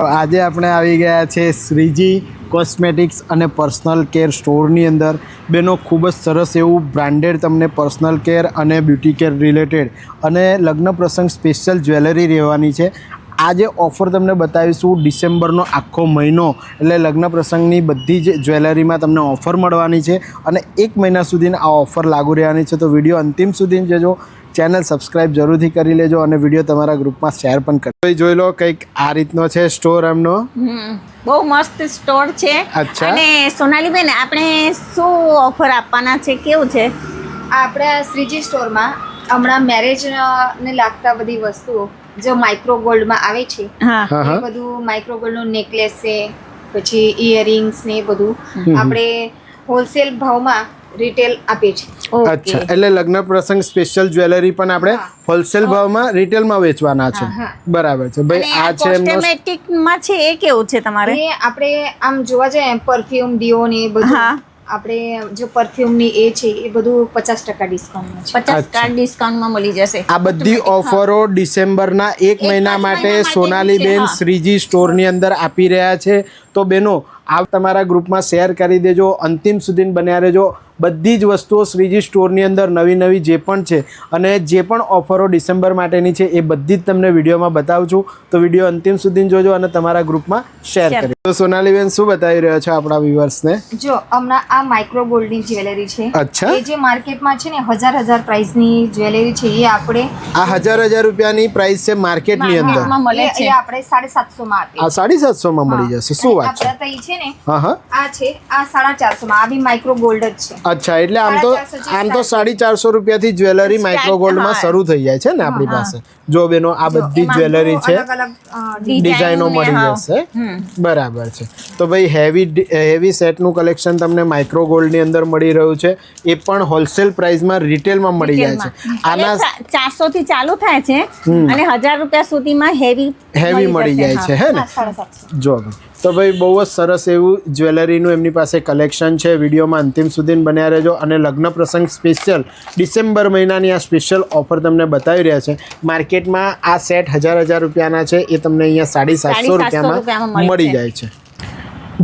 આજે આપણે આવી ગયા છે શ્રીજી કોસ્મેટિક્સ અને પર્સનલ કેર સ્ટોરની અંદર. બેનો, ખૂબ જ સરસ એવું બ્રાન્ડેડ તમને પર્સનલ કેર અને બ્યુટી કેર રિલેટેડ અને લગ્ન પ્રસંગ સ્પેશિયલ જ્વેલરી રહેવાની છે. આજે ઓફર તમને બતાવીશું ડિસેમ્બરનો આખો મહિનો. એટલે લગ્ન પ્રસંગની બધી જ જ્વેલરીમાં તમને ઓફર મળવાની છે અને એક મહિના સુધી આ ઓફર લાગુ રહેવાની છે. તો વીડિયો અંતિમ સુધી જજો. ચેનલ સબસ્ક્રાઇબ જરૂરથી કરી લેજો અને વીડિયો તમારા ગ્રુપમાં શેર પણ કરજો જોઈ લો કંઈક આ રીતનો છે સ્ટોર એમનો. હમ, બહુ મસ્ત સ્ટોર છે. અચ્છા. અને સોનાલીબેન આપણે શું ઓફર આપવાના છે? કેવું છે? આપણે શ્રીજી સ્ટોરમાં હમણાં મેરેજ ને લાગતા બધી વસ્તુઓ જો માઇક્રો ગોલ્ડમાં આવે છે એ બધું માઇક્રો ગોલ્ડનું નેકલેસ છે પછી ઇયરિંગ્સ ને એ બધું. આપણે હોલસેલ ભાવમાં રિટેલ આપીએ છીએ. અચ્છા એટલે લગ્ન પ્રસંગ સ્પેશિયલ જ્વેલરી પણ આપણે હોલસેલ ભાવમાં રિટેલમાં વેચવાના છે. બરાબર છે. ભાઈ આ છે કોસ્મેટિકમાં છે એ કેવું છે તમારે? એ આપણે આમ જોવા જઈએ પરફ્યુમ ડીઓ ને એ બધું. આપણે જો પરફ્યુમની એ છે એ બધું પચાસ ટકા ડિસ્કાઉન્ટમાં છે. પચાસ. ટકા ડિસ્કાઉન્ટમાં મળી જશે. આ બધી ઓફરો ડિસેમ્બરના એક એક મહિના માટે સોનાલી બેન સોનાલીબેન. શ્રીજી સ્ટોરની અંદર આપી રહ્યા છે. તો બેનો આ તમારા ગ્રુપમાં શેર કરી દેજો. અંતિમ સુધી બન્યા રહેજો. બધી જ વસ્તુઓ શ્રીજી સ્ટોરની અંદર નવી નવી જે પણ છે અને જે પણ ઓફરો ડિસેમ્બર માટેની છે એ બધી જ તમને વિડીયોમાં બતાવું છું. તો વીડિયો અંતિમ સુધી જોજો અને તમારા ગ્રુપમાં શેર. કરી. તો સોનાલીબેન શું બતાવી રહ્યો છો આપણા વ્યુઅર્સને? જો હમણાં આ માઇક્રો ગોલ્ડની જ્વેલરી છે. અચ્છા. એ જે માર્કેટમાં છે ને હજાર હજાર પ્રાઇસની જ્વેલરી છે એ આપણે આ હજાર હજાર રૂપિયાની પ્રાઇસ છે માર્કેટની અંદર? મળે એ- છે. એ આપણે સાડા સાતસો માં આપીએ. આ સાડી સાતસોમાં મળી જશે. શું વાત છે? આપણા તો છે ને હા હા. આ છે આ સાડા ચારસો માં આ બી માઇક્રો ગોલ્ડ જ છે. અચ્છા એટલે આમ તો આમ તો સાડી ચારસો રૂપિયાથી જ્વેલરી માઇક્રો ગોલ્ડમાં શરૂ થઈ જાય છે ને આપણી પાસે. જો બેનો આ બધી જ્વેલરી છે. ડિઝાઇનો મળી જશે. બરાબર છે. તો ભાઈ હેવી હેવી સેટનું કલેક્શન તમને માઇક્રો ગોલ્ડની અંદર મળી રહ્યું છે. એ પણ હોલસેલ પ્રાઇસમાં રિટેલમાં મળી જાય છે. આના ચારસો થી ચાલુ થાય છે. અને હજાર રૂપિયા સુધીમાં હેવી હેવી મળી જાય છે હે. ને? જો ભાઈ. તો ભાઈ બહુ જ સરસ એવું જ્વેલરીનું એમની પાસે કલેક્શન છે. વિડીયોમાં અંતિમ સુધી બન્યા રહેજો. અને લગ્ન પ્રસંગ સ્પેશિયલ ડિસેમ્બર મહિનાની આ સ્પેશિયલ ઓફર તમને બતાવી રહ્યા છે. માર્કેટમાં આ સેટ હજાર હજાર રૂપિયાના છે. એ તમને અહીંયા સાડી સાતસો રૂપિયામાં મળી જાય. છે.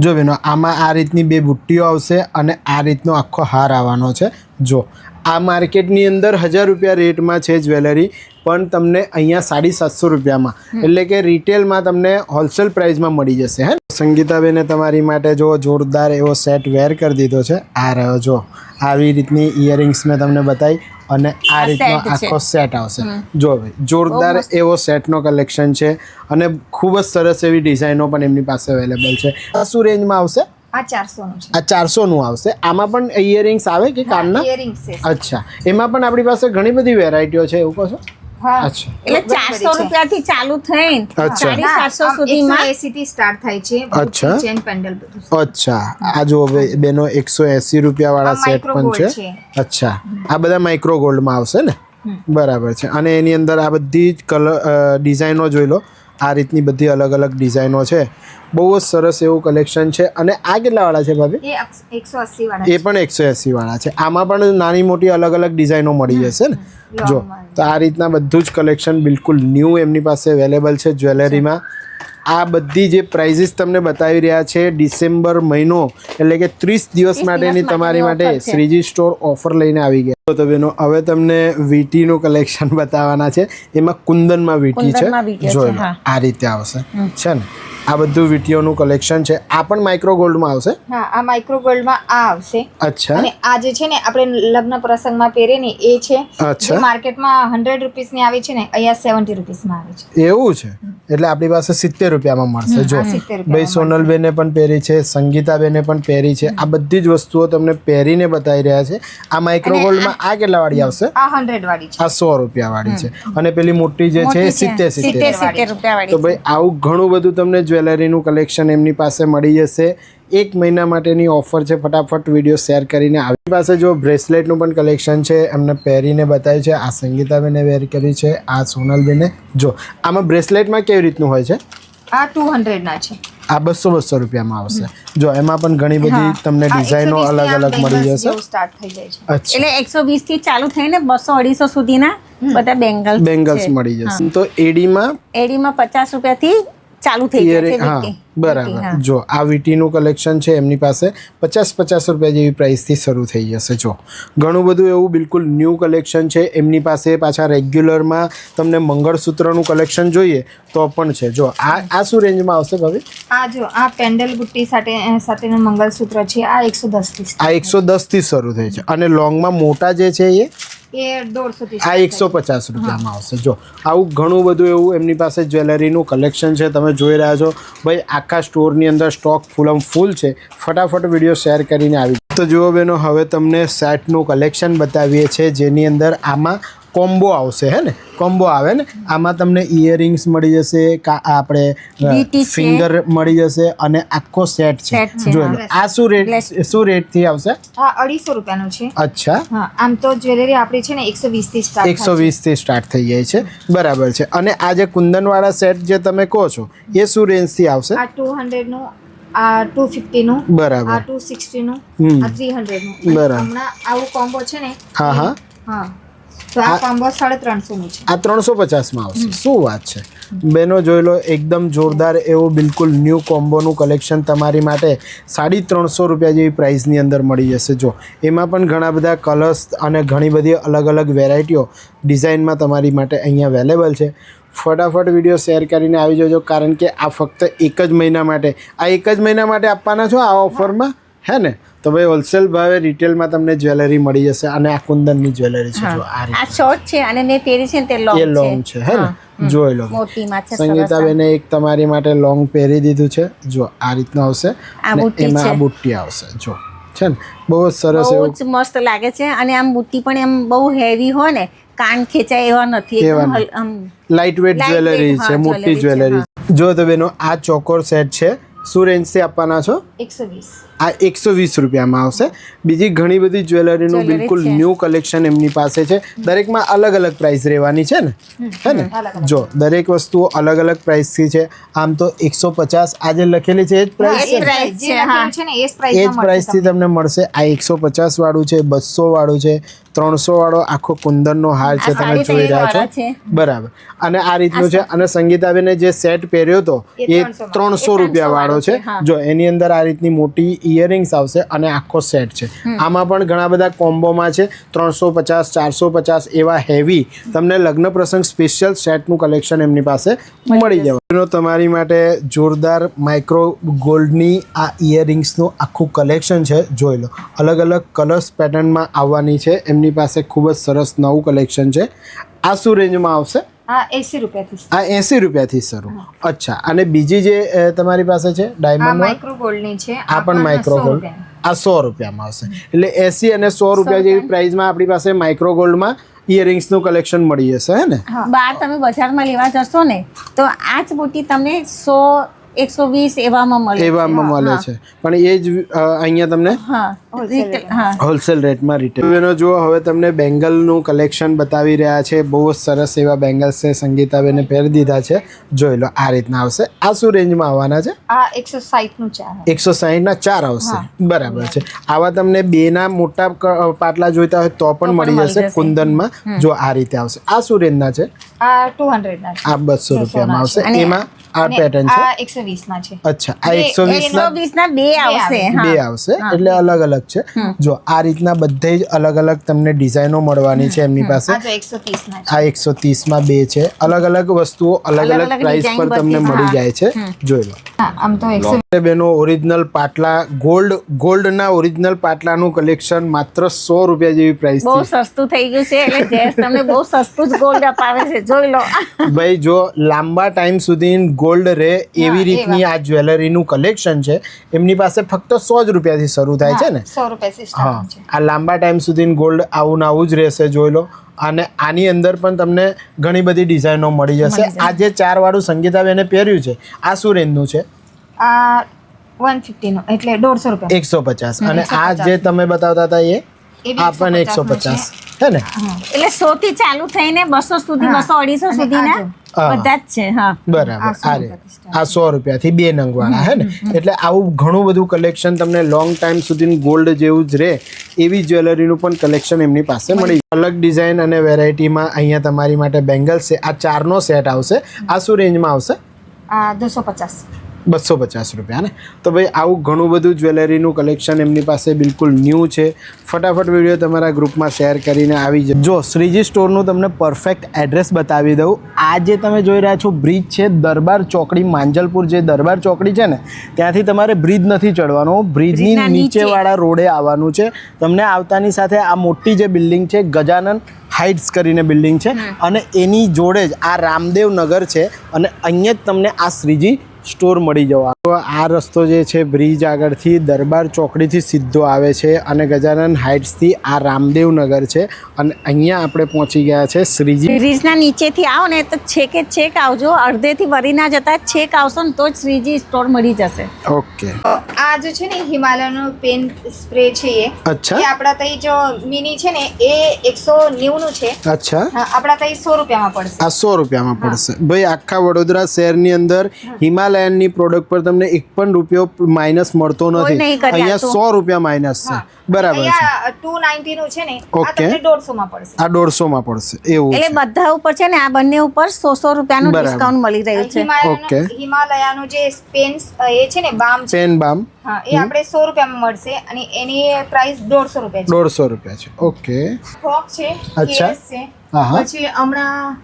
જો બેનો આમાં આ રીતની બે બુટ્ટીઓ આવશે અને આ રીતનો આખો હાર આવવાનો છે. જો આ માર્કેટની અંદર હજાર રૂપિયા રેટમાં છે જ્વેલરી પણ તમને અહીંયા સાડી સાતસો રૂપિયામાં. એટલે કે રિટેલમાં તમને હોલસેલ પ્રાઇસમાં મળી જશે. હે સંગીતાબેને તમારી માટે જો જોરદાર એવો સેટ વેર કરી દીધો છે. આ રહ્યો જો. આવી રીતની ઇયરિંગ્સ મેં તમને બતાવી અને આ રીતનો આખો સેટ આવશે. જો ભાઈ જોરદાર એવો સેટનો કલેક્શન છે અને ખૂબ જ સરસ એવી ડિઝાઇનો પણ એમની પાસે અવેલેબલ છે. આ શું રેન્જમાં આવશે? આ ચારસો નું આવશે. આમાં પણ ઇયરિંગ્સ આવે કે કાનના? અચ્છા. એમાં પણ આપણી પાસે ઘણી બધી વેરાયટીઓ છે એવું કહો છો? એટલે ચારસો રૂપિયા રૂપિયાથી ચાલુ થઈ અચ્છા. સાડી સાતસો સુધીમાં એસી થી સ્ટાર્ટ થાય છે અચ્છા. ચેન પેન્ડલ બધું. અચ્છા. આ જો હવે બેનો એકસો એસી રૂપિયા વાળા સેટ પણ છે. છે. અચ્છા. આ બધા માઇક્રો ગોલ્ડમાં આવશે ને? બરાબર છે. અને એની અંદર આ બધી જ કલર ડિઝાઇનો જોઈ લો. આ રીતની બધી અલગ અલગ ડિઝાઇનો છે. બહુ જ સરસ એવું કલેક્શન છે. અને આ કેટલા વાળા છે ભાભી? એ પણ એકસો એસી વાળા છે. આમાં પણ નાની મોટી અલગ અલગ ડિઝાઇનો મળી જશે ને? જો તો આ રીતના બધું જ કલેક્શન બિલકુલ ન્યૂ એમની પાસે અવેલેબલ છે જ્વેલરીમાં. આ બધી જે પ્રાઇઝીસ તમને બતાવી રહ્યા છે ડિસેમ્બર મહિનો એટલે કે ત્રીસ દિવસ માટેની તમારી માટે શ્રીજી સ્ટોર ઓફર લઈને આવી ગયા. તો બેનો હવે તમને વીટીનું કલેક્શન બતાવવાના છે. એમાં કુંદનમાં વીટી છે. જોઈ આ રીતે આવશે. છે ને? આ બધું વીટીઓનું કલેક્શન છે. આ પણ માઇક્રો ગોલ્ડમાં આવશે? હા આ માઇક્રો ગોલ્ડમાં આ આવશે. અચ્છા. અને આ જે છે ને આપણે લગ્ન પ્રસંગમાં પહેરે ને એ છે અચ્છા. માર્કેટમાં હંડ્રેડ રૂપીસની આવે છે ને અહીંયા સેવન્ટી રૂપીસમાં આવે છે. એવું છે? એટલે આપણી પાસે સિત્તેર રૂપિયામાં મળશે. જો આ 70 રૂપિયામાં ભાઈ સોનલબેને પણ પહેરી છે સંગીતાબેને પણ પહેરી છે આ બધી જ વસ્તુઓ તમને પહેરીને બતાવી રહ્યા છે. આ માઇક્રો ગોલ્ડમાં આ કેટલા વાળી આવશે? આ હંડ્રેડ વાળી છે. આ સો રૂપિયા વાળી છે અને પેલી મોટી જે છે સિત્તેર સિત્તેર. તો ભાઈ આવું ઘણું બધું તમને જ્વેલરીનું કલેક્શન એમની પાસે મળી જશે. એક મહિના માટેની ઓફર છે. ફટાફટ વીડિયો શેર કરીને આવી પાસે જો બ્રેસલેટનું પણ કલેક્શન છે એમને પહેરીને બતાવ્યું છે. આ સંગીતાબેને વેર કરી છે આ સોનલબેને. જો આમાં બ્રેસલેટમાં કેવી રીતનું હોય છે? આ ટુ હંડ્રેડના છે. આ બસો બસો રૂપિયામાં આવશે. જો એમાં પણ ઘણી બધી તમને ડિઝાઇનો અલગ અલગ મળી જશે. જેવું થઈ જાય છે. એટલે એકસો વીસથી ચાલુ થઈને બસો અઢીસો સુધીના બધા બેંગલ્સ બેંગલ્સ મળી જશે. તો એડીમાં એડીમાં પચાસ રૂપિયાથી ચાલુ થઈ જાય છે બરાબર. જો આ વીટીનું કલેક્શન છે એમની પાસે પચાસ પચાસ રૂપિયા જેવી પ્રાઇસથી શરૂ થઈ જશે. જો ઘણું બધું એવું બિલકુલ ન્યૂ કલેક્શન છે. એમની પાસે પાછા રેગ્યુલરમાં તમને મંગળસૂત્રનું કલેક્શન જોઈએ તો પણ છે. જો આ આ શું રેન્જમાં આવશે ભાભી? આ જો આ પેન્ડલ બુટ્ટી સાથે સાથેનું મંગળસૂત્ર છે. આ એકસો દસથી આ એકસો દસથી શરૂ થઈ છે. અને લોંગમાં મોટા જે છે એ? એ આ એકસો પચાસ રૂપિયામાં આવશે. જો આવું ઘણું બધું એવું એમની પાસે જ્વેલરીનું કલેક્શન છે તમે જોઈ રહ્યા છો. ભાઈ આખા સ્ટોરની અંદર સ્ટોક ફૂલમ ફૂલ છે. ફટાફટ વીડિયો શેર કરીને આવી તો જુઓ બેનો હવે તમને સેટનું કલેક્શન બતાવીએ છીએ જેની અંદર આમાં કોમ્બો આવશે હે ને? કોમ્બો આવે ને? આમાં તમને ઇયરિંગ્સ મળી જશે કા આપણે ફિંગર મળી જશે અને આખો સેટ છે. જોઈ લો. આ શું રેટ શું રેટથી આવશે? આ અઢીસો રૂપિયાનું છે. અચ્છા. હા આમ તો જ્વેલરી આપણી છે ને એકસો વીસથી સ્ટાર્ટ એકસો વીસથી સ્ટાર્ટ થઈ જાય છે. બરાબર છે. અને આ જે કુંદનવાળા સેટ જે તમે કહો છો એ શું રેન્જથી આવશે? આ ટુ હંડ્રેડનું આ ટુ નું આ બરાબર ટુ સિક્સટી નું આ થ્રી હંડ્રેડનું. બરાબર. હમણાં આવું કોમ્બો છે ને હા હા. હા. તો આ કોમ્બો સાડા ત્રણસો છે. આ ત્રણસો પચાસમાં આવશે. શું વાત છે? બેનો જોઈ લો એકદમ જોરદાર એવું બિલકુલ ન્યૂ કોમ્બોનું કલેક્શન તમારી માટે સાડી ત્રણસો રૂપિયા જેવી પ્રાઇસની અંદર મળી જશે. જો એમાં પણ ઘણા બધા કલર્સ અને ઘણી બધી અલગ અલગ વેરાયટીઓ ડિઝાઇનમાં તમારી માટે અહીંયા અવેલેબલ છે. ફટાફટ વીડિયો શેર કરીને આવી જજો કારણ કે આ ફક્ત એક જ મહિના માટે આ એક જ મહિના માટે આપવાના છો આ ઓફરમાં હે ને? તો ભાઈ હોલસેલ ભાવે રિટેલમાં તમને જ્વેલરી મળી જશે અને આ કુંદનની જ્વેલરી છે જો આ રીતે. આ શોર્ટ છે અને ને પહેરી છે ને તે લોંગ એ લોંગ છે હે ને? જોઈ લો. મોટીમાં છે સંગીતાબેને એક તમારી માટે લોંગ પહેરી દીધું છે. જો આ રીતનું આવશે આ બુટ્ટી એમાં આ બુટ્ટી આવશે જો. છે ને? બહુ જ સરસ બહુ એવું જ મસ્ત લાગે છે અને આમ બુટ્ટી પણ એમ બહુ હેવી હોય ને કાન ખેંચાય એવા નથી. એકદમ આમ લાઇટ વેટ જ્વેલરી છે મોટી છે, જ્વેલરી જો તો બેનો આ ચોકોર સેટ છે. શું રેન્જથી આપવાના છો? એકસો વીસ. આ એકસો વીસ રૂપિયામાં આવશે. બીજી ઘણી બધી જ્વેલરીનું બિલકુલ. ન્યૂ કલેક્શન એમની પાસે છે. દરેકમાં અલગ અલગ પ્રાઇસ રહેવાની છે ને? હે ને? જો દરેક વસ્તુઓ અલગ અલગ પ્રાઇસથી છે. આમ તો એકસો પચાસ આજે લખેલી છે એ જ પ્રાઇસ છે. ને? એ જ પ્રાઇસથી તમને. મળશે. આ એકસો પચાસ વાળું છે બસો વાળું છે ત્રણસો વાળો આખો કુંદનનો હાર છે તમે જોઈ રહ્યા છો. બરાબર. અને આ રીતનું છે. અને સંગીતાબેને જે સેટ પહેર્યો હતો એ એ 300 ત્રણસો રૂપિયા વાળો છે. જો એની અંદર આ રીતની મોટી ઇયરિંગ્સ આવશે અને આખો સેટ છે. આમાં પણ ઘણા બધા કોમ્બોમાં છે ત્રણસો પચાસ ચારસો પચાસ એવા હેવી. તમને લગ્ન પ્રસંગ સ્પેશિયલ સેટનું કલેક્શન એમની પાસે મળી જવાનું. તમારી માટે જોરદાર માઇક્રો ગોલ્ડની આ ઇયરિંગ્સનું આખું કલેક્શન છે જોઈ લો. અલગ અલગ કલર્સ પેટર્નમાં આવવાની છે. એમની પાસે ખૂબ જ સરસ નવું કલેક્શન છે. આ શું રેન્જમાં આવશે. હા એસી રૂપિયાથી આ એંસી રૂપિયાથી શરૂ. અચ્છા અને બીજી જે તમારી પાસે છે ડાયમંડ માઇક્રો ગોલ્ડની છે આ પણ માઇક્રો ગોલ્ડ આ સો રૂપિયામાં આવશે એટલે એસી અને સો રૂપિયા જેવી પ્રાઇસમાં આપણી પાસે માઇક્રો ગોલ્ડમાં ઇયરિંગ્સનું કલેક્શન મળી જશે હે ને? બહાર તમે બજારમાં લેવા જશો ને તો આ જ બુટી તમને સો એકસો વીસ એવામાં મળે એવામાં મળે છે. પણ એ જ અહીંયા તમને હા હોલસેલ રેટમાં રિટેલ બેનો જુઓ હવે તમને બેંગલનું કલેક્શન બતાવી રહ્યા છે. બહુ જ સરસ એવા બેંગલ્સ છે. સંગીતાબેને પહેરી દીધા છે. જોઈ લો આ રીતના આવશે. આ શું રેન્જમાં આવવાના છે? આ એકસો સાહીઠનું ચાર એકસો સાહીઠના ચાર આવશે. બરાબર છે. આવા તમને બેના મોટા પાટલા જોઈતા હોય તો પણ મળી જશે જશે. કુંદનમાં. જો આ રીતે આવશે. આ શું રેન્જના છે? આ ટુ હંડ્રેડના આ બસો રૂપિયામાં આવશે. એમાં આ પેટર્ન છે. એકસો વીસ ના છે. અચ્છા આ એકસો વીસ એકસો વીસ ના બે આવશે બે આવશે એટલે અલગ અલગ છે. જો આ રીતના બધે જ અલગ અલગ તમને ડિઝાઇનો મળવાની છે એમની પાસે. આ એકસો ત્રીસ ત્રીસમાં બે છે. અલગ અલગ વસ્તુઓ અલગ અલગ પ્રાઇસ પર તમને મળી જાય છે. જોઈ લો. આમ તો એકસો બેનો ઓરિજિનલ પાટલા ગોલ્ડ ગોલ્ડના ઓરિજિનલ પાટલાનું કલેક્શન માત્ર સો રૂપિયા જેવી પ્રાઇસ બહુ સસ્તું થઈ ગયું છે એટલે જેસ તમને બહુ સસ્તું જ ગોલ્ડ અપાવે છે જોઈ લો. ભાઈ જો લાંબા ટાઈમ સુધી ગોલ્ડ રહે એવી રીતની આ જ્વેલરીનું કલેક્શન છે એમની પાસે ફક્ત સો જ રૂપિયાથી શરૂ થાય છે ને? સો રૂપિયાથી હા આ લાંબા ટાઈમ સુધી ગોલ્ડ આવું ને આવું જ રહેશે જોઈ લો. અને આની અંદર પણ તમને ઘણી બધી ડિઝાઇનો મળી જશે. આ જે ચાર વાળું સંગીતાબેને પહેર્યું છે આ શું રેન્જનું છે? આ વન ફિફ્ટી એટલે દોઢસો રૂપિયા. એકસો પચાસ. અને આ જે તમે બતાવતા હતા એ આ પણ એકસો પચાસ. હે ને? એટલે સો થી ચાલુ થઈને બસો સુધી બસો અઢીસો સુધીના. બધા જ છે હા. બરાબર આ આ સો રૂપિયાથી બે નંગવાળા હે ને? એટલે આવું ઘણું બધું કલેક્શન તમને લોંગ ટાઈમ સુધી ગોલ્ડ જેવું જ રહે એવી જ્વેલરીનું પણ કલેક્શન એમની પાસે મળી અલગ ડિઝાઇન અને વેરાયટીમાં અહીંયા તમારી માટે બેંગલ્સ છે. આ ચારનો સેટ આવશે. આ શું રેન્જમાં આવશે? આ બસો પચાસ રૂપિયા ને? તો ભાઈ આવું ઘણું બધું જ્વેલરીનું કલેક્શન એમની પાસે બિલકુલ ન્યૂ છે. ફટાફટ વીડિયો તમારા ગ્રુપમાં શેર કરીને આવી જાય જો શ્રીજી સ્ટોરનું તમને પરફેક્ટ એડ્રેસ બતાવી દઉં. આ જે તમે જોઈ રહ્યા છો બ્રિજ છે દરબાર ચોકડી માંજલપુર જે દરબાર ચોકડી છે ને ત્યાંથી તમારે બ્રિજ નથી ચડવાનો. બ્રિજની નીચેવાળા રોડે આવવાનું છે. તમને આવતાની સાથે આ મોટી જે બિલ્ડિંગ છે ગજાનન હાઇટ્સ કરીને બિલ્ડિંગ છે. અને એની જોડે જ આ રામદેવ નગર છે. અને અહીંયા જ તમને આ શ્રીજી સ્ટોર મળી જવા. તો આ રસ્તો જે છે બ્રિજ આગળથી દરબાર ચોકડીથી સીધો આવે છે અને ગજાનન હાઇટ્સથી આ રામદેવ નગર છે અને અહીંયા આપણે પહોંચી ગયા છે શ્રીજી. બ્રિજના નીચેથી આવો ને તો છેકે છેક આવજો. અડધેથી વરીના જતા છેક આવશો ને તો જ શ્રીજી સ્ટોર મળી જશે. ઓકે. આ જે છે ને હિમાલયનો પેન સ્પ્રે છે એ. અચ્છા. એ આપણા તઈ જો મિની છે ને એ એકસો નેવુંનું છે. અચ્છા. હા, આપણા તઈ સો રૂપિયામાં પડશે. આ સો રૂપિયામાં પડશે. ભાઈ આખા વડોદરા શહેરની અંદર હિમાલયનની પ્રોડક્ટ પર તમને એક પણ રૂપિયો માઇનસ મળતો નથી. અહીંયા આપતું. સો રૂપિયા માઇનસ છે. બરાબર છે. અહીંયા ટુ નાઇન્ટી નું છે ને આ. તમને દોઢસોમાં પડશે. આ દોઢસોમાં પડશે. એવું એટલે બધા ઉપર છે ને આ બંને ઉપર સો સો રૂપિયાનું ડિસ્કાઉન્ટ મળી રહ્યું છે. ઓકે. હિમાલયાનું જે પેન એ છે ને બામ છે. Pain balm. હા એ આપણે સો રૂપિયામાં મળશે અને એની પ્રાઇસ દોઢસો રૂપિયા છે. દોઢસો રૂપિયા છે. ઓકે. ફ્રોક છે અચ્છા. છે. હા, હા. પછી હમણાં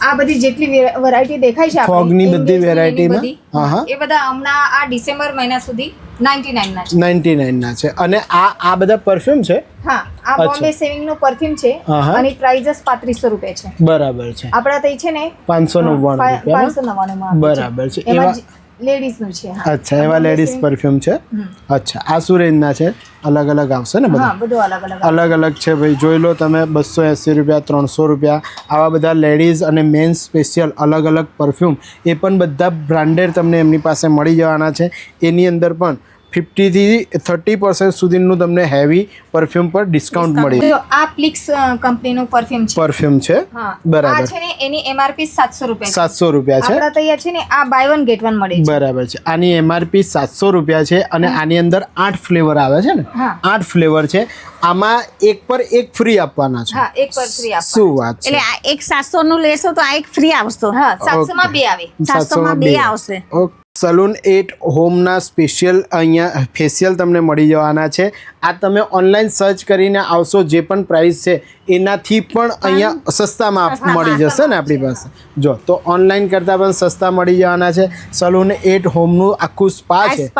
આ બધી જેટલી વેરાયટી દેખાય છે ફોગની બધી ની? વેરાયટીમાં? હા, હા. એ બધા હમણાં આ ડિસેમ્બર મહિના સુધી 99 ના છે. નાઇન્ટી નાઇનના છે. અને આ આ બધા પરફ્યુમ છે? હા આ. બોમ્બે સેવિંગનું પરફ્યુમ છે. અને જ પાંત્રીસો રૂપિયા છે. બરાબર છે. આપણા તઈ છે ને પાંચસો નવ્વાણું પાંચસો રૂપિયા બરાબર છે. એવા લેડીઝનું છે હા. અચ્છા એવા લેડીઝ પરફ્યુમ છે? અચ્છા આ શું રેન્જના છે? અલગ અલગ આવશે ને બધા? બધું અલગ અલગ અલગ અલગ છે ભાઈ જોઈ લો તમે બસો એંસી રૂપિયા ત્રણસો રૂપિયા આવા બધા લેડીઝ અને મેન સ્પેશિયલ અલગ અલગ પરફ્યુમ એ પણ બધા બ્રાન્ડેડ તમને એમની પાસે મળી જવાના છે. એની અંદર પણ ફિફ્ટીથી થર્ટી પર્સન્ટ સુધીનું તમને હેવી પરફ્યુમ પર ડિસ્કાઉન્ટ મળી. જો આ પ્લિક્સ કંપનીનું પરફ્યુમ છે. પરફ્યુમ છે. બરાબર. છે ને એની એમઆરપી સાતસો રૂપિયા સાતસો રૂપિયા છે. આપણા તૈયાર છે ને આ બાય વન ગેટ વન મળે બરાબર છે. આની એમઆરપી સાતસો રૂપિયા છે અને આની અંદર આઠ ફ્લેવર આવે છે ને? આઠ ફ્લેવર છે. આમાં એક પર એક ફ્રી આપવાના છે. હા એક પર ફ્રી આપવા શું વાત છે. એટલે આ એક સાતસો નું લેશો તો આ એક ફ્રી આવશે. હા સાતસો માં બે આવે. સાતસો માં બે. આવશે. ઓકે. સલૂન એટ હોમના સ્પેશિયલ અહીંયા ફેશિયલ તમને મળી જવાના છે. આ તમે ઓનલાઈન સર્ચ કરીને આવશો જે પણ પ્રાઇસ છે એનાથી પણ અહીંયા સસ્તામાં આપ- મળી જશે ને આપણી પાસે. જો તો ઓનલાઈન કરતાં પણ સસ્તા મળી જવાના છે. સલૂન એટ હોમનું આખું સ્પા છે.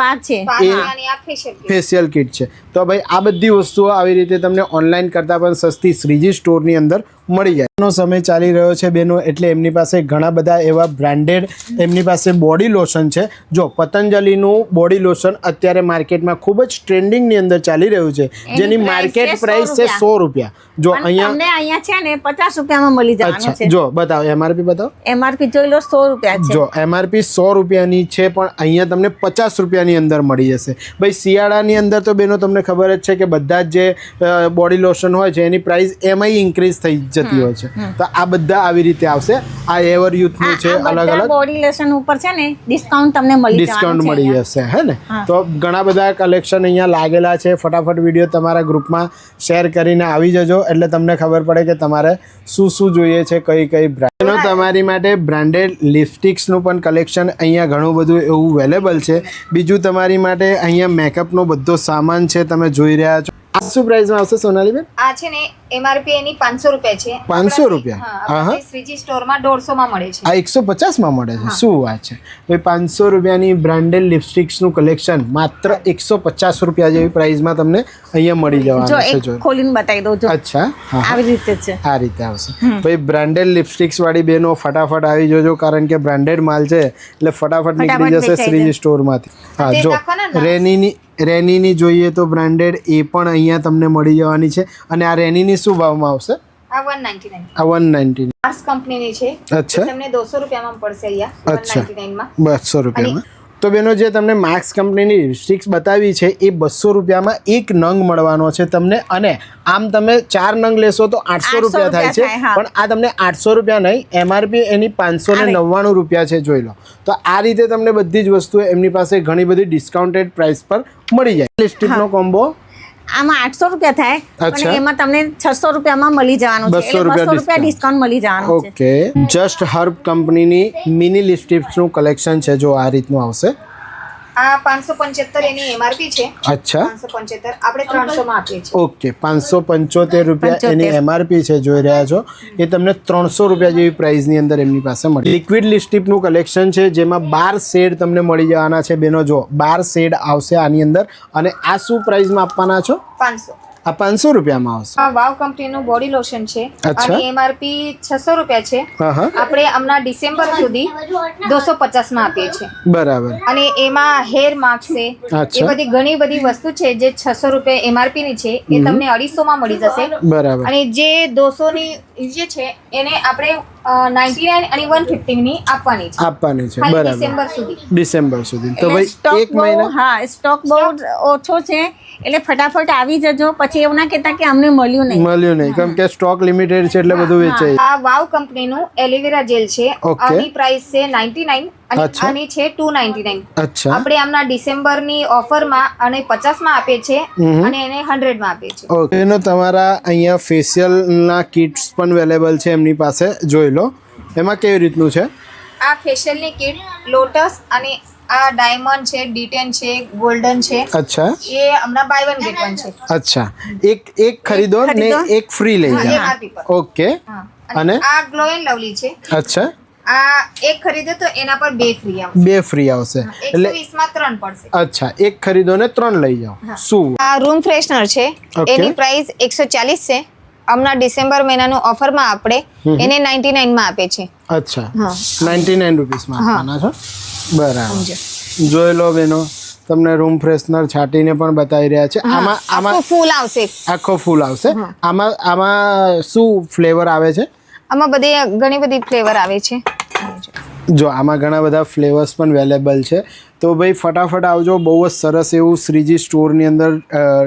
ફેશિયલ ફેશિયલ કિટ છે. તો ભાઈ આ બધી વસ્તુઓ આવી રીતે તમને ઓનલાઈન કરતાં પણ સસ્તી શ્રીજી સ્ટોરની અંદર મળી જાય. એનો સમય ચાલી રહ્યો છે બેનો એટલે એમની પાસે ઘણા બધા એવા બ્રાન્ડેડ એમની પાસે બોડી લોશન છે. જો પતંજલિનું બોડી લોશન અત્યારે માર્કેટમાં ખૂબ જ ટ્રેન્ડિંગની અંદર ચાલી રહ્યું છે. જેની માર્કેટ પ્રાઇસ છે સો રૂપિયા. જો અહીંયા અહીંયા છે ને પચાસ રૂપિયામાં મળી જાય છે. જો બતાવો એમઆરપી બતાવો. એમઆરપી જોઈ લો સો રૂપિયા છે. જો એમઆરપી સો રૂપિયાની છે પણ અહીંયા તમને પચાસ રૂપિયાની અંદર મળી જશે. ભાઈ શિયાળાની અંદર તો બેનો તમને ખબર જ છે કે બધા જ જે બોડી લોશન હોય છે એની પ્રાઇસ એમાંય ઇન્ક્રીઝ થઈ જતી હોય છે. તો આ બધા આવી રીતે આવશે. આ એવર યુથનું છે અલગ અલગ. બોડી લેશન ઉપર છે ને ડિસ્કાઉન્ટ તમને મળી ડિસ્કાઉન્ટ મળી જશે હે ને? તો ઘણા બધા કલેક્શન અહીંયા લાગેલા છે. ફટાફટ વીડિયો તમારા ગ્રુપમાં શેર કરીને આવી જજો. એટલે તમને ખબર પડે કે તમારે શું શું જોઈએ છે કઈ કઈ બ્રાન્ડ તમારી માટે બ્રાન્ડેડ લિપસ્ટિક્સનું પણ કલેક્શન અહીંયા ઘણું બધું એવું અવેલેબલ છે. બીજું તમારી માટે અહીંયા મેકઅપનો બધો સામાન છે તમે જોઈ રહ્યા છો. આ શું પ્રાઇસમાં આવશે સોનાલીબેન? આ છે ને એમઆરપી એની પાંચસો રૂપિયા છે. 500 રૂપિયા? હા હા, હા. સ્ટોરમાં દોઢસો માં મળે છે. આ એકસો પચાસમાં મળે છે. શું વાત છે. ભાઈ પાંચસો રૂપિયાની બ્રાન્ડેડ લિપસ્ટિક્સનું કલેક્શન માત્ર એકસો પચાસ રૂપિયા જેવી પ્રાઇસમાં તમને અહીંયા મળી જવાનું છે જો. ખોલીને બતાવી દઉં છું અચ્છા. આવી રીતે છે. આ રીતે આવશે. ભાઈ બ્રાન્ડેડ લિપસ્ટિક્સ વાળી બેનો ફટાફટ આવી જજો કારણ કે બ્રાન્ડેડ માલ છે એટલે ફટાફટ નીકળી જશે શ્રીજી સ્ટોરમાંથી. હા જો ના? રેનીની રેનીની જોઈએ તો બ્રાન્ડેડ એ પણ અહીંયા તમને મળી જવાની છે. અને આ રેનીની શું ભાવમાં આવશે? આ વન નાઇન્ટી નાઇન આ વન નાઇન્ટી માર્સ કંપનીની છે. અચ્છા. તમને 200 રૂપિયામાં પડશે અહીંયા વન અચ્છા. નાઇન્ટી નાઇનમાં બસો રૂપિયામાં. તો બેનો જે તમને માર્ક્સ કંપનીની લિપસ્ટિક્સ બતાવી છે એ બસો રૂપિયામાં એક નંગ મળવાનો છે તમને. અને આમ તમે ચાર નંગ લેશો તો આઠસો રૂપિયા થાય છે. પણ આ તમને આઠસો રૂપિયા નહીં એમઆરપી એની પાંચસો ને નવ્વાણું રૂપિયા છે જોઈ લો. તો આ રીતે તમને બધી જ વસ્તુઓ એમની પાસે ઘણી બધી ડિસ્કાઉન્ટેડ પ્રાઇસ પર મળી જાય. લિપસ્ટિકનો કોમ્બો આમાં આઠસો રૂપિયા થાય. પણ એમાં તમને છસો રૂપિયામાં મળી જવાનું છે. એટલે બસો રૂપિયા ડિસ્કાઉન્ટ મળી જવાનું છે. ઓકે. જસ્ટ હર્બ કંપનીની મિની લિપસ્ટિક્સનું કલેક્શન છે જો આ રીતનું આવશે. આ પાંચસો પંચોતેર એની એમઆરપી છે. અચ્છા. પાંચસો પંચોતેર. આપણે ત્રણસો માં આપીએ છીએ. ઓકે પાંચસો પંચોતેર રૂપિયા એની એમઆરપી છે જોઈ રહ્યા છો. એ તમને ત્રણસો રૂપિયા જેવી પ્રાઇસની અંદર એમની પાસે મળે. લિક્વિડ લિપસ્ટિકનું કલેક્શન છે જેમાં બાર શેડ તમને મળી જવાના છે બેનો. જો બાર શેડ આવશે આની અંદર. અને આ શું પ્રાઇસમાં આપવાના છો? પાંચસો. આ પાંચસો રૂપિયામાં આવશે. આ વાવ કંપનીનું બોડી લોશન છે. અને એમઆરપી છસો રૂપિયા છે. આપણે હમણાં ડિસેમ્બર સુધી દોસો પચાસમાં આપીએ છીએ. બરાબર. અને એમાં હેર માસ્ક છે. એ બધી ઘણી બધી વસ્તુ છે જે છસો રૂપિયા એમઆરપી ની છે. એ તમને અઢીસો માં મળી જશે. બરાબર. અને જે દોસો ની જે છે એને આપણે નાઇન્ટી નાઇન અને વન ફિફ્ટી આપવાની છે. આપવાની છે બરાબર. ડિસેમ્બર સુધી. ડિસેમ્બર સુધી. તો ભાઈ સ્ટોક એક મહિના હા સ્ટોક બહુ ઓછો છે એટલે ફટાફટ આવી જજો. પછી એવું ના કહેતા કે અમને મળ્યું નહીં. મળ્યું નહીં કેમ કે સ્ટોક લિમિટેડ છે એટલે બધું વેચાય. આ વાવ કંપનીનું એલોવેરા જેલ છે. આની પ્રાઇસ છે નાઇન્ટી નાઇન અને અચ્છા. આની છે ટુ નાઇન્ટી નાઇન અચ્છા. આપણે આમના ડિસેમ્બરની ઓફરમાં અને પચાસમાં આપે છે. અને એને હંડ્રેડમાં આપે છે. ઓકે. એનો તમારા અહીંયા ફેશિયલના કિટ્સ પણ અવેલેબલ છે એમની પાસે. જોઈ લો. એમાં કેવી રીતનું છે? આ ફેશિયલની કિટ લોટસ અને આ ડાયમંડ છે ડીટેન છે ગોલ્ડન છે. અચ્છા. એ હમણાં બાય વન ગેટ વન છે. અચ્છા. એક એક ખરીદો ને એક ફ્રી લઈ જાઓ. ઓકે. અને? અને? આ ગ્લો એન્ડ લવલી છે. અચ્છા. આ એક ખરીદે તો એના પર બે ફ્રી આવશે. બે ફ્રી આવશે. એટલે 120 માં ત્રણ પડશે. અચ્છા એક ખરીદો ને ત્રણ લઈ જાઓ. શું? આ રૂમ ફ્રેશનર છે. એની પ્રાઇસ એકસો ચાલીસ છે. હમણાં ડિસેમ્બર મહિનાનું ઓફરમાં આપણે એને નાઇન્ટી નાઇનમાં આપે છે. અચ્છા. હા. નાઇન્ટી નાઇન રૂપીસમાં આપવાના છો? બરાબર. જોઈ લો બેનો તમને રૂમ ફ્રેશનર છાંટીને પણ બતાવી રહ્યા છે. આમાં આમાં ફૂલ આવશે. આખો ફૂલ આવશે. આમાં આમાં શું ફ્લેવર આવે છે? આમાં બધી ઘણી બધી ફ્લેવર આવે છે. જો આમાં ઘણા બધા ફ્લેવર્સ પણ અવેલેબલ છે. તો ભાઈ ફટાફટ આવજો, બહુ જ સરસ એવું શ્રીજી સ્ટોરની અંદર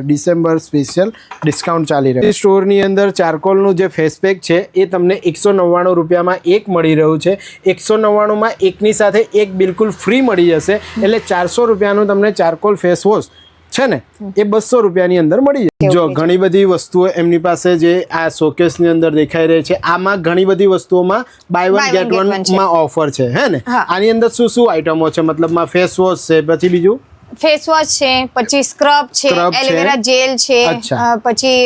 ડિસેમ્બર સ્પેશિયલ ડિસ્કાઉન્ટ ચાલી રહ્યું છે. સ્ટોરની અંદર ચારકોલનું જે ફેસ પેક છે, એ તમને એકસો નવ્વાણું રૂપિયામાં એક મળી રહ્યું છે. એકસો નવ્વાણુંમાં એકની સાથે એક બિલકુલ ફ્રી મળી જશે. એટલે ચારસો રૂપિયાનું તમને ચારકોલ ફેસ વોશ છે ને એ બસો રૂપિયાની અંદર મળી જાય. જો ઘણી બધી વસ્તુઓ એમની પાસે જે આ શોકેસની અંદર દેખાઈ રહી છે આમાં ઘણી બધી વસ્તુઓમાં બાય વન ગેટ વનમાં ઓફર છે હે ને? આની અંદર શું શું આઈટમો છે? મતલબમાં ફેસ વોશ છે પછી બીજું? ફેસ વોશ છે પછી સ્ક્રબ છે એલોવેરા જેલ છે પછી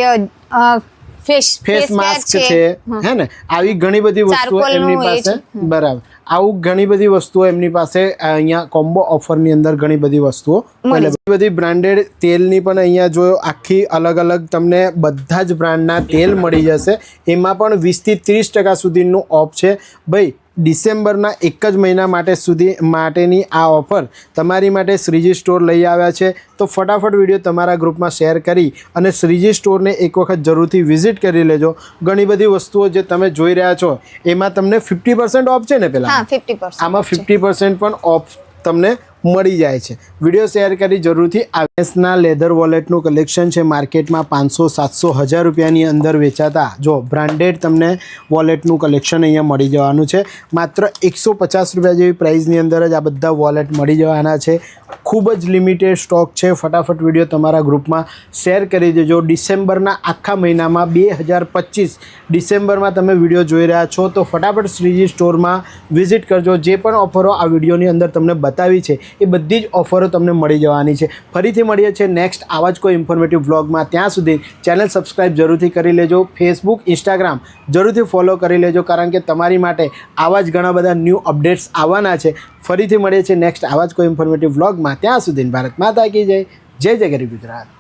ફેસ ફેસ માસ્ક છે. હે ને? આવી ઘણી બધી વસ્તુઓ એમની પાસે. બરાબર. આવું ઘણી બધી વસ્તુઓ એમની પાસે અહીંયા કોમ્બો ઓફરની અંદર ઘણી બધી વસ્તુઓ એટલે. બધી બ્રાન્ડેડ તેલની પણ અહીંયા જો આખી અલગ અલગ તમને બધા જ બ્રાન્ડના તેલ મળી જશે. એમાં પણ વીસથી ત્રીસ ટકા સુધીનું ઓફ છે. ભાઈ ડિસેમ્બરના એક જ મહિના માટે સુધી માટેની આ ઓફર તમારી માટે શ્રીજી સ્ટોર લઈ આવ્યા છે. તો ફટાફટ વીડિયો તમારા ગ્રુપમાં શેર કરી અને શ્રીજી સ્ટોરને એક વખત જરૂરથી વિઝિટ કરી લેજો. ઘણી બધી વસ્તુઓ જે તમે જોઈ રહ્યા છો એમાં તમને ફિફ્ટી પર્સન્ટ ઓફ છે ને પેલા? આમાં ફિફ્ટી પર્સન્ટ પણ ઓફ તમને મળી જાય છે. વીડિયો શેર કરી જરૂરથી આવેસના લેધર વોલેટનું કલેક્શન છે માર્કેટમાં પાંચસો, સાતસો, હજાર રૂપિયાની અંદર વેચાતા. જો બ્રાન્ડેડ તમને વોલેટનું કલેક્શન અહીંયા મળી જવાનું છે. માત્ર એકસો પચાસ રૂપિયા જેવી પ્રાઇસની અંદર જ આ બધા વોલેટ મળી જવાના છે. ખૂબ જ લિમિટેડ સ્ટોક છે. ફટાફટ વીડિયો તમારા ગ્રુપમાં શેર કરી દેજો. ડિસેમ્બરના આખા મહિનામાં બે હજાર પચીસ ડિસેમ્બરમાં તમે વીડિયો જોઈ રહ્યા છો તો ફટાફટ શ્રીજી સ્ટોરમાં વિઝિટ કરજો. જે પણ ઓફરો આ વિડીયોની અંદર તમને બતાવી છે, એ બધી જ ઓફરો તમને મળી જવાની છે. ફરીથી મળીએ છીએ નેક્સ્ટ આવા જ કોઈ ઇન્ફોર્મેટિવ વ્લોગમાં ત્યાં સુધી ચેનલ સબસ્ક્રાઈબ જરૂરથી કરી લેજો. ફેસબુક ઇન્સ્ટાગ્રામ જરૂરથી ફોલો કરી લેજો, કારણ કે તમારી માટે આવા જ ઘણા બધા ન્યૂ અપડેટ્સ આવવાના છે. ફરીથી મળીએ છીએ નેક્સ્ટ આવા જ કોઈ ઇન્ફોર્મેટિવ વ્લોગમાં ત્યાં સુધી ભારત માતા કી જય. જય જય ગરીબ ગુજરાત.